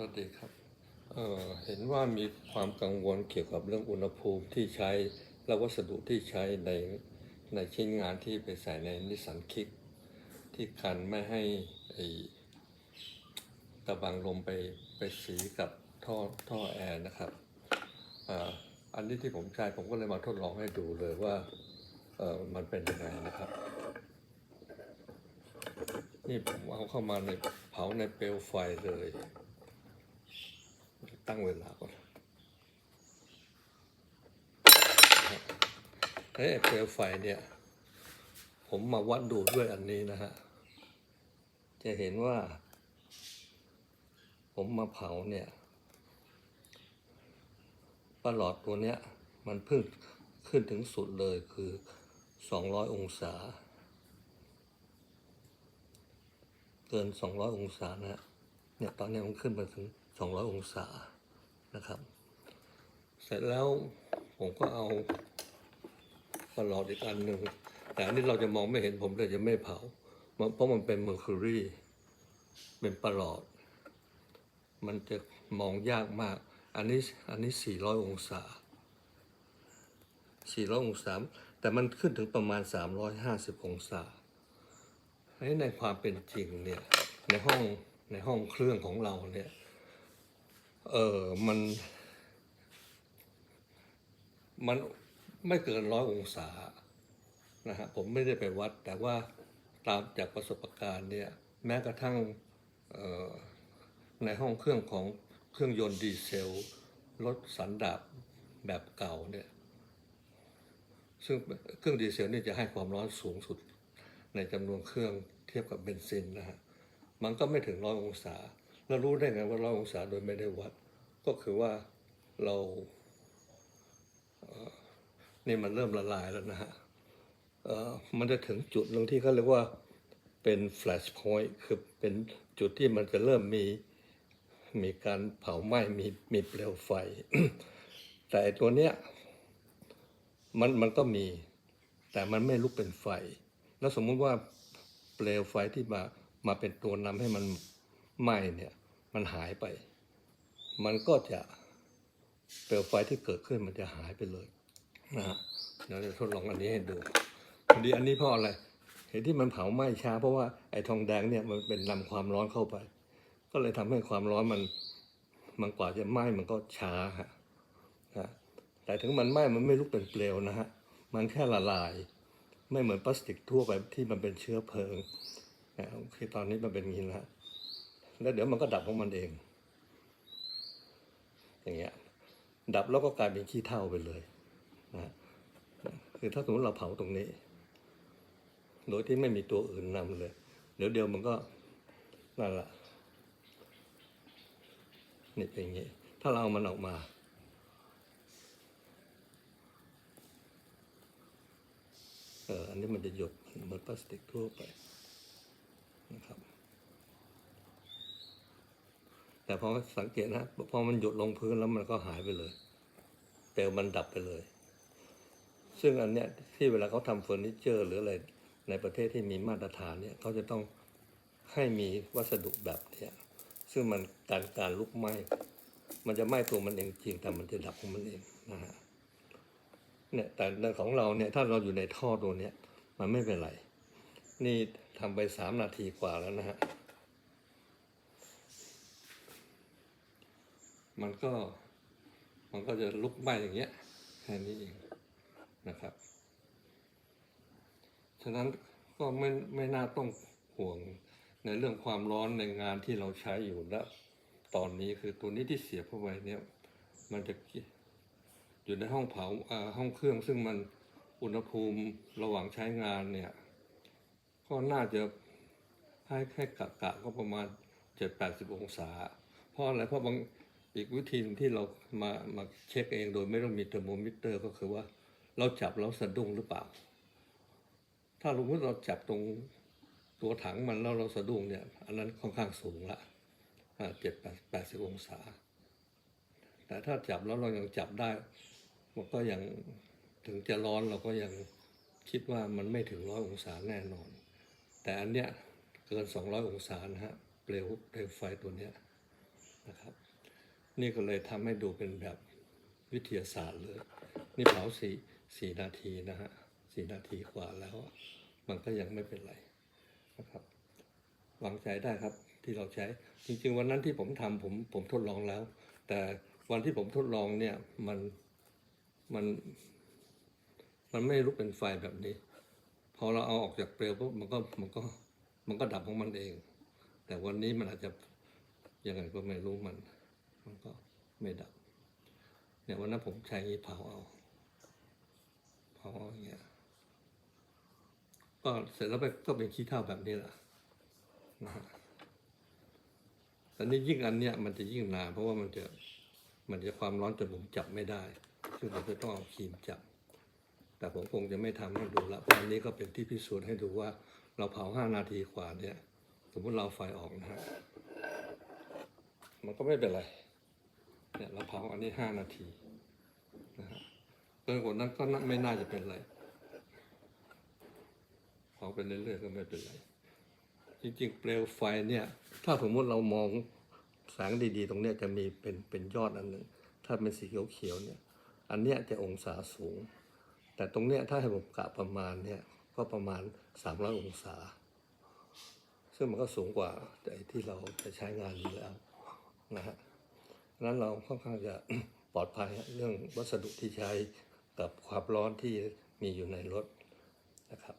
วัสดีครับเเห็นว่ามีความกังวลเกี่ยวกับเรื่องอุณหภูมิที่ใช้และวัสดุที่ใช้ในในชิ้นงานที่ไปใส่ในนิสสันคิก ที่กันไม่ให้ตะบังลมไปไปสีกับท่อท่อแอร์นะครับออันนี้ที่ผมใช้ผมก็เลยมาทดลองให้ดูเลยว่าเออมันเป็นยังไงนะครับ นี่ผมเอาเข้ามาในเผาในเปลวไฟเลย ตั้งเวลาก่อนเอ้ยเปลวไฟเนี่ย ผมมาวัดดูด้วยอันนี้นะฮะ จะเห็นว่า ผมมาเผาเนี่ยประหลอดตัวเนี้ย มันเพิ่งขึ้นถึงสุดเลยคือ 200 องศา เกิน 200 องศานะฮะเนี่ยตอนนี้มันขึ้นมาถึง 200 องศา นะครับ เสร็จแล้วผมก็เอาประหลอดอีกอันหนึ่งแต่อันนี้เราจะมองไม่เห็นผมเลยจะไม่เผา เพราะมันเป็นเมอร์คิวรีเป็นประหลอด มันจะมองยากมาก อันนี้อันนี้ 400 องศา 400 องศา แต่มันขึ้นถึงประมาณ 350 องศาใในความเป็นจริงเนี่ยในห้องในห้องเครื่องของเราเนี่ย เออมัน มันไม่เกินร้อยองศานะฮะผมไม่ได้ไปวัด แต่ว่าตามจากประสบการณ์เนี่ย แม้กระทั่งในห้องเครื่องของเครื่องยนต์ดีเซลรถสันดาปแบบเก่าเนี่ยซึ่งเครื่องดีเซลนี่จะให้ความร้อนสูงสุดในจำนวนเครื่องเทียบกับเบนซินนะฮะ มันก็ไม่ถึงร้อยองศา เรารู้ได้ไงว่าร้อยองศาโดยไม่ได้วัด ก็คือว่าเราเนี่มันเริ่มละลายแล้วนะฮะมันจะถึงจุดหนึ่งที่เขาเรียกว่าเป็น flash point คือเป็นจุดที่มันจะเริ่มมีมีการเผาไหม้มีมีเปลวไฟ แต่ตัวเนี้ยมันมันก็มี แต่มันไม่ลุกเป็นไฟ แล้วสมมุติว่าเปลวไฟที่มามาเป็นตัวนำให้มัน ไหม้เนี่ยมันหายไป มันก็จะเปลวไฟที่เกิดขึ้นมันจะหายไปเลยนะฮะเดี๋ยวจะทดลองอันนี้ให้ดูพอดีอันนี้เพราะอะไรเห็นที่มันเผาไหม้ช้า เพราะว่าไอ้ทองแดงเนี่ยมันเป็นนำความร้อนเข้าไป ก็เลยทำให้ความร้อนมันมันกว่าจะไหม้มันก็ช้าฮะนะแต่ถึงมันไหม้มันไม่ลุกเป็นเปลวนะฮะมันแค่ละลาย ไม่เหมือนพลาสติกทั่วไปที่มันเป็นเชื้อเพลิงนะโอเคตอนนี้มันเป็นอย่างนี้นะฮะ แล้วเดี๋ยวมันก็ดับของมันเอง อย่างเงี้ย ดับแล้วก็กลายเป็นขี้เถ้าไปเลยนะคือถ้าสมมติเราเผาตรงนี้ โดยที่ไม่มีตัวอื่นนำเลย เดี๋ยวเดียวมันก็นั่นแหละนี่เป็นอย่างนี้ ถ้าเราเอามันออกมาเอออันนี้มันจะหยดเหมือนพลาสติกทั่วไปนะครับ แต่พอสังเกตนะพอมันหยดลงพื้นแล้วมันก็หายไปเลยเปลวมันดับไปเลย ซึ่งอันเนี้ยที่เวลาเขาทำเฟอร์นิเจอร์ หรืออะไรในประเทศที่มีมาตรฐานเนี่ยเขาจะต้องให้มีวัสดุแบบเนี้ยซึ่งมันการการลุกไหม้มันจะไหม้ตัวมันเองจริงแต่มันจะดับของมันเองนะฮะเนี่ยแต่ของเราเนี่ยถ้าเราอยู่ในท่อตัวเนี้ยมันไม่เป็นไร นี่ทำไปสามนาทีกว่าแล้วนะฮะ มันก็มันก็จะลุกไหม้อย่างเงี้ยแค่นี้เองนะครับ ฉะนั้นก็ไม่ไม่น่าต้องห่วงในเรื่องความร้อนในงานที่เราใช้อยู่แล้ว ตอนนี้คือตัวนี้ที่เสียบเข้าไปเนี่ย มันจะอยู่ในห้องเผาอ่อห้องเครื่อง ซึ่งมันอุณหภูมิระหว่างใช้งานเนี่ย ก็น่าจะให้แค่กะกะก็ประมาณเจ็ดแปดสิบองศา เพราะอะไรเพราะบาง อีกวิธีหนึ่งที่เรามามาเช็คเองโดยไม่ต้องมีเทอร์โมมิเตอร์ ก็คือว่าเราจับแล้วสะดุ้งหรือเปล่า ถ้าสมมติเราจับตรงตัวถังมันแล้วเราสะดุ้งเนี่ย อันนั้นค่อนข้างสูงละเจ็ดแปดสิบองศา แต่ถ้าจับแล้วเรายังจับได้ มันก็ยังถึงจะร้อนเราก็ยังคิดว่ามันไม่ถึงร้อยองศาแน่นอน แต่อันเนี้ยเกิน200องศานะฮะเปลวเปลวไฟตัวเนี้ยนะครับ นี่ก็เลยทำให้ดูเป็นแบบวิทยาศาสตร์เลย นี่เผาสี่สี่นาทีนะฮะสี่นาทีกว่าแล้ว มันก็ยังไม่เป็นไรนะครับวางใจได้ครับที่เราใช้ จริงๆวันนั้นที่ผมทำผมผมทดลองแล้ว แต่วันที่ผมทดลองเนี่ยมันมันมันไม่ลุกเป็นไฟแบบนี้ พอเราเอาออกจากเปลวปุ๊บมันก็มันก็มันก็ดับของมันเอง แต่วันนี้มันอาจจะยังไงก็ไม่รู้มัน มันก็ไม่ดับเนี่ยวันนั้นผมใช้เผาเอาเผาเอาอย่างเงี้ยก็เสร็จแล้วไปก็เป็นขี้เถ้าแบบนี้แหละนะฮะแต่นี่ยิ่งอันเนี้ยมันจะยิ่งนานเพราะว่ามันจะมันจะความร้อนจนผมจับไม่ได้ ซึ่งผมจะต้องเอาครีมจับ แต่ผมคงจะไม่ทำให้ดูละเพราะอันนี้ก็เป็นที่พิสูจน์ให้ดูว่า เราเผาห้านาทีกว่าเนี่ย สมมติเราไฟออกนะฮะ มันก็ไม่เป็นไร เนี่ยเราเผาอันนี้ห้านาทีนะฮะเกินกว่านั้นก็นไม่น่าจะเป็นไรเผาไปเรื่อยๆก็ไม่เป็นไร จริงๆ เปลวไฟเนี่ย ถ้าสมมติเรามองแสงดีๆ ตรงเนี้ยจะมีเป็นเป็นยอดอันหนึ่งถ้าเป็นสีเขียวๆเนี่ย อันเนี้ยจะองศาสูง แต่ตรงเนี้ยถ้าให้ผมกะประมาณเนี่ยก็ประมาณ300องศา ซึ่งมันก็สูงกว่าไอ้ที่เราจะใช้งานอยู่แล้วนะฮะ นั้นเราค่อนข้างจะปลอดภัยเรื่องวัสดุที่ใช้กับความร้อนที่มีอยู่ในรถนะครับ